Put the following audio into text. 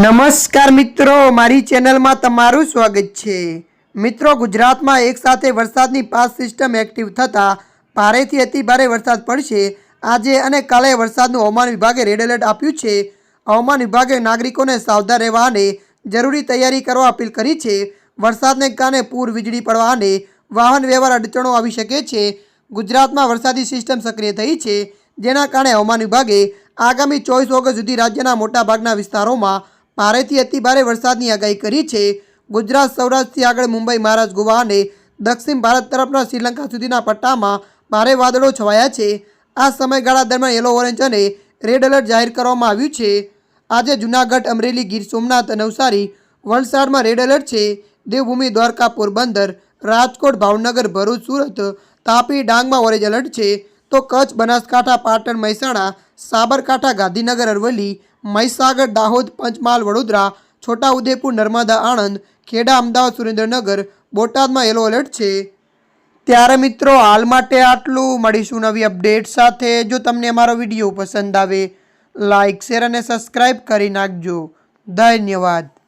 નમસ્કાર મિત્રો, મારી ચેનલમાં તમારું સ્વાગત છે. મિત્રો, ગુજરાતમાં એકસાથે વરસાદની પાસ સિસ્ટમ એક્ટિવ થતાં ભારેથી અતિ ભારે વરસાદ પડશે. આજે અને કાલે વરસાદનું હવામાન વિભાગે રેડ એલર્ટ આપ્યું છે. હવામાન વિભાગે નાગરિકોને સાવધાન રહેવા અને જરૂરી તૈયારી કરવા અપીલ કરી છે. વરસાદને કારણે પૂર વીજળી પડવા અને વાહન વ્યવહાર અડચણો આવી શકે છે. ગુજરાતમાં વરસાદી સિસ્ટમ સક્રિય થઈ છે. જેના કારણે હવામાન વિભાગે આગામી ચોવીસ ઓગસ્ટ સુધી રાજ્યના મોટાભાગના વિસ્તારોમાં ભારેથી અતિ ભારે વરસાદની આગાહી કરી છે. ગુજરાત, સૌરાષ્ટ્રથી આગળ મુંબઈ મહારાજ ગોવા અને દક્ષિણ ભારત તરફના શ્રીલંકા સુધીના પટ્ટામાં ભારે વાદળો છવાયા છે. આ સમયગાળા દરમિયાન યલો ઓરેન્જ અને રેડ એલર્ટ જાહેર કરવામાં આવ્યું છે. આજે જૂનાગઢ, અમરેલી, ગીર સોમનાથ નવસારી વલસાડમાં રેડ એલર્ટ છે. દેવભૂમિ, દ્વારકા, પોરબંદર, રાજકોટ, ભાવનગર, ભરૂચ, સુરત, તાપી, ડાંગમાં ઓરેન્જ એલર્ટ છે. તો કચ્છ, બનાસકાંઠા, પાટણ, મહેસાણા, સાબરકાંઠા, ગાંધીનગર, અરવલ્લી મહીસાગર, દાહોદ, પંચમહાલ, વડોદરા, છોટાઉદેપુર, નર્મદા, આણંદ, ખેડા, અમદાવાદ, સુરેન્દ્રનગર, બોટાદમાં યલો એલર્ટ છે. ત્યારે મિત્રો, હાલ માટે આટલું. મળીશું નવી અપડેટ સાથે. જો તમને અમારો વીડિયો પસંદ આવે લાઇક શેર અને સબસ્ક્રાઈબ કરી નાખજો. ધન્યવાદ.